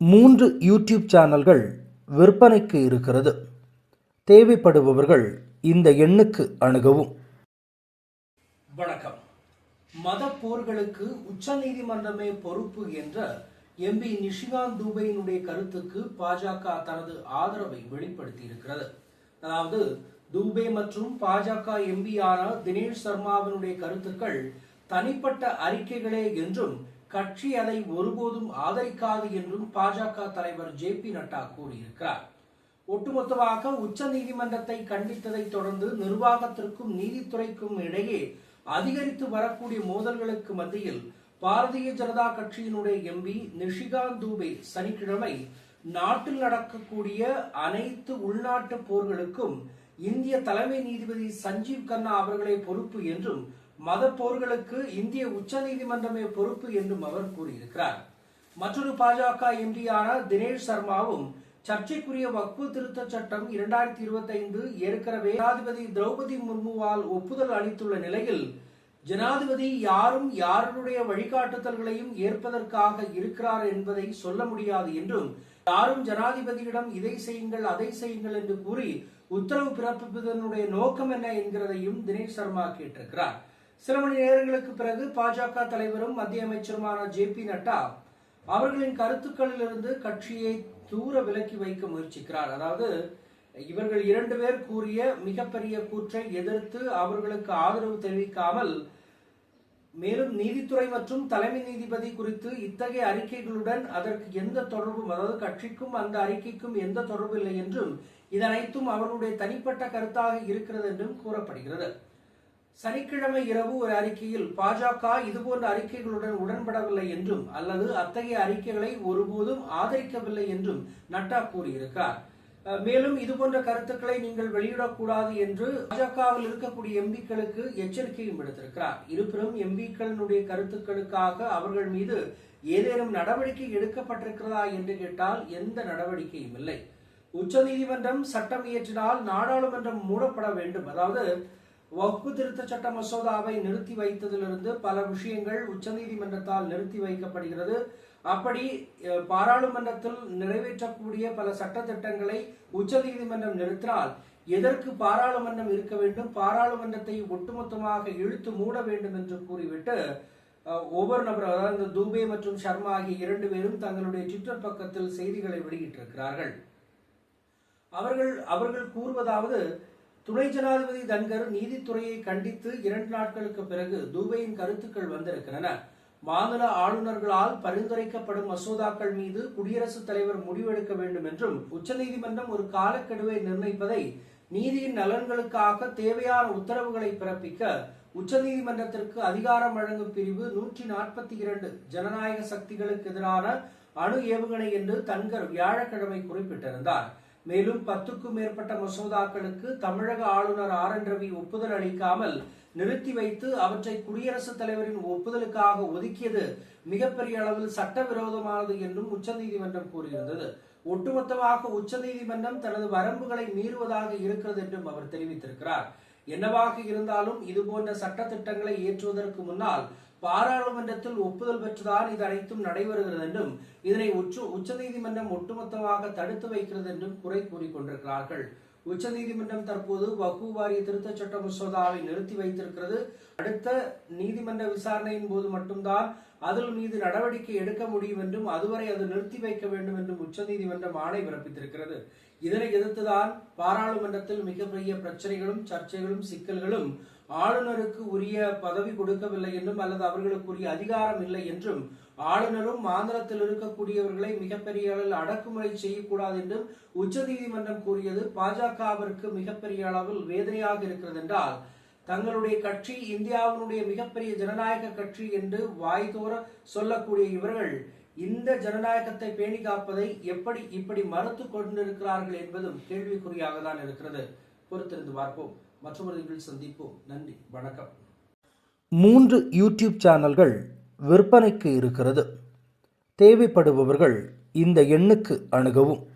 மூன்று யூடியூப் சேனல்கள் விற்பனைக்கு இருக்கிறது. தேவைப்படுபவர்கள் இந்த எண்ணுக்கு அணுகவும். வணக்கம். மத போர்களுக்கு உச்சநீதிமன்றமே பொறுப்பு என்ற எம்பி நிஷிகாந்த் தூபையினுடைய கருத்துக்கு பாஜக தனது ஆதரவை வெளிப்படுத்தி இருக்கிறது அதாவது தூபே மற்றும் பாஜக எம்பியான தினேஷ் சர்மாவினுடைய கருத்துக்கள் தனிப்பட்ட அறிக்கைகளே என்றும் கட்சி அதை ஒருபோதும் ஆதரிக்காது என்றும் பாஜக தலைவர் ஜே பி நட்டா கூறியிருக்கிறார். ஒட்டுமொத்தமாக உச்ச நீதிமன்றத்தை கண்டித்ததை தொடர்ந்து நிர்வாகத்திற்கும் நீதித்துறைக்கும் இடையே அதிகரித்து வரக்கூடிய மோதல்களுக்கு மத்தியில் பாரதிய ஜனதா கட்சியினுடைய எம்பி நிஷிகாந்த் தூபே சனிக்கிழமை நாட்டில் நடக்கக்கூடிய அனைத்து உள்நாட்டு போர்களுக்கும் இந்திய தலைமை நீதிபதி சஞ்சீவ் கண்ணா அவர்களே பொறுப்பு என்றும் மத போர்களுக்கு இந்திய உச்ச நீதிமன்றமே பொறுப்பு என்றும் அவர் கூறியிருக்கிறார். மற்றொரு பாஜக எம்பியான தினேஷ் சர்மாவும் சர்ச்சைக்குரிய வக்பு திருத்த சட்டம் இரண்டாயிரத்தி இருபத்தி ஐந்து ஏற்கனவே ஜனாதிபதி திரௌபதி முர்முவால் ஒப்புதல் அளித்துள்ள நிலையில் ஜனாதிபதி யாரும் யாருடைய வழிகாட்டுதல்களையும் ஏற்பதற்காக இருக்கிறார் என்பதை சொல்ல முடியாது என்றும் யாரும் ஜனாதிபதியிடம் இதை செய்யுங்கள் அதை செய்யுங்கள் என்று கூறி உத்தரவு பிறப்பிப்பதனுடைய நோக்கம் என்ன என்கிறதையும் தினேஷ் சர்மா கேட்டிருக்கிறார். சில மணி நேரங்களுக்கு பிறகு பாஜக தலைவரும் மத்திய அமைச்சருமான ஜே பி நட்டா அவர்களின் கருத்துக்களிலிருந்து கட்சியை தூர விலக்கி வைக்க முயற்சிக்கிறார். அதாவது இவர்கள் இரண்டு பேர் கூறிய மிகப்பெரிய கூற்றை எதிர்த்து அவர்களுக்கு ஆதரவு தெரிவிக்காமல் மேலும் நீதித்துறை மற்றும் தலைமை நீதிபதி குறித்து இத்தகைய அறிக்கைகளுடன் அதற்கு எந்த தொடர்பும் அதாவது கட்சிக்கும் அந்த அறிக்கைக்கும் எந்த தொடர்பு இல்லை என்றும் இதனைத்தும் அவர்களுடைய தனிப்பட்ட கருத்தாக இருக்கிறது என்றும் கூறப்படுகிறது. சனிக்கிழமை இரவு ஒரு அறிக்கையில் பாஜக இதுபோன்ற அறிக்கைகளுடன் உடன்படவில்லை என்றும் அல்லது அத்தகைய அறிக்கைகளை ஒருபோதும் ஆதரிக்கவில்லை என்றும் நட்டா கூறியிருக்கிறார் மேலும் இதுபோன்ற கருத்துக்களை நீங்கள் வெளியிடக்கூடாது என்று பாஜகவில் இருக்கக்கூடிய எம்பிக்களுக்கு எச்சரிக்கையும் விடுத்திருக்கிறார். இருப்பினும் எம்பிக்களினுடைய கருத்துக்களுக்காக அவர்கள் மீது ஏதேனும் நடவடிக்கை எடுக்கப்பட்டிருக்கிறதா என்று கேட்டால் எந்த நடவடிக்கையும் இல்லை. உச்சநீதிமன்றம் சட்டம் இயற்றினால் நாடாளுமன்றம் மூடப்பட வேண்டும். அதாவது வகுப்பு திருத்த சட்ட மசோதாவை நிறுத்தி வைத்ததிலிருந்து பல விஷயங்கள் உச்சநீதிமன்றத்தால் நிறுத்தி வைக்கப்படுகிறது. அப்படி பாராளுமன்றத்தில் நிறைவேற்றக்கூடிய பல சட்டத்திட்டங்களை உச்சநீதிமன்றம் நிறுத்தினால் எதற்கு பாராளுமன்றம் இருக்க வேண்டும்? பாராளுமன்றத்தை ஒட்டுமொத்தமாக இழுத்து மூட வேண்டும் என்று கூறிவிட்டு ஒவ்வொரு நபர் அதாவது தூபே மற்றும் சர்மா ஆகிய இரண்டு பேரும் தங்களுடைய ட்விட்டர் பக்கத்தில் செய்திகளை வெளியிட்டிருக்கிறார்கள். அவர்கள் அவர்கள் கூறுவதாவது துணை ஜனாதிபதி தன்கர் நீதித்துறையை கண்டித்து இரண்டு நாட்களுக்கு பிறகு துபையின் கருத்துக்கள் வந்திருக்கின்றன. மாநில ஆளுநர்களால் பரிந்துரைக்கப்படும் மசோதாக்கள் மீது குடியரசுத் தலைவர் முடிவெடுக்க வேண்டும் என்றும் உச்சநீதிமன்றம் ஒரு காலக்கெடுவை நிர்ணயிப்பதை நீதியின் நலன்களுக்காக தேவையான உத்தரவுகளை பிறப்பிக்க உச்சநீதிமன்றத்திற்கு அதிகாரம் வழங்கும் பிரிவு நூற்றி நாற்பத்தி இரண்டு ஜனநாயக சக்திகளுக்கு எதிரான அணு ஏவுகணை என்று தன்கர் வியாழக்கிழமை குறிப்பிட்டிருந்தார். மேலும் பத்துக்கும் மேற்பட்ட மசோதாக்களுக்கு தமிழக ஆளுநர் ஆர் என் ரவி ஒப்புதல் அளிக்காமல் நிறுத்தி வைத்து அவற்றை குடியரசுத் தலைவரின் ஒப்புதலுக்காக ஒதுக்கியது மிகப்பெரிய அளவில் சட்டவிரோதமானது என்றும் உச்சநீதிமன்றம் கூறியிருந்தது. ஒட்டுமொத்தமாக உச்சநீதிமன்றம் தனது வரம்புகளை மீறுவதாக இருக்கிறது என்றும் அவர் தெரிவித்திருக்கிறார். என்னவாக இருந்தாலும் இது போன்ற சட்ட திட்டங்களை ஏற்றுவதற்கு முன்னால் பாராளுமன்றத்தில் ஒப்புதல் பெற்றுதான் இது அனைத்தும் நடைபெறுகிறது என்றும் இதனை உச்ச உச்சநீதிமன்றம் ஒட்டுமொத்தமாக தடுத்து வைக்கிறது என்றும் குறை கூறிக்கொண்டிருக்கிறார்கள். உச்சநீதிமன்றம் தற்போது வகு வாரிய திருத்தச் சட்ட மசோதாவை நிறுத்தி வைத்திருக்கிறது. அடுத்த நீதிமன்ற விசாரணையின் போது மட்டும்தான் அதில் மீது நடவடிக்கை எடுக்க முடியும் என்றும் அதுவரை அது நிறுத்தி வைக்க வேண்டும் என்றும் உச்சநீதிமன்றம் ஆணை பிறப்பித்திருக்கிறது. இதனை எதிர்த்துதான் பாராளுமன்றத்தில் மிகப்பெரிய பிரச்சனைகளும் சர்ச்சைகளும் சிக்கல்களும் ஆளுநருக்கு உரிய பதவி கொடுக்கவில்லை என்றும் அல்லது அவர்களுக்கு உரிய அதிகாரம் இல்லை என்றும் ஆளுநரும் மாநிலத்தில் இருக்கக்கூடியவர்களை மிகப்பெரிய அளவில் அடக்குமுறை செய்யக்கூடாது என்றும் உச்சநீதிமன்றம் கூறியது பாஜகவிற்கு மிகப்பெரிய அளவில் வேதனையாக இருக்கிறது என்றால் தங்களுடைய கட்சி இந்தியாவினுடைய மிகப்பெரிய ஜனநாயக கட்சி என்று வாய்தோற சொல்லக்கூடிய இவர்கள் இந்த ஜனநாயகத்தை பேணி காப்பதை எப்படி இப்படி மறுத்து கொண்டிருக்கிறார்கள் என்பதும் கேள்விக்குறியாக தான் இருக்கிறது. பொறுத்திருந்து பார்ப்போம். மற்றொரு சந்திப்போம். நன்றி. வணக்கம். மூன்று யூடியூப் சேனல்கள் விற்பனைக்கு இருக்கிறது. தேவைப்படுபவர்கள் இந்த எண்ணுக்கு அணுகவும்.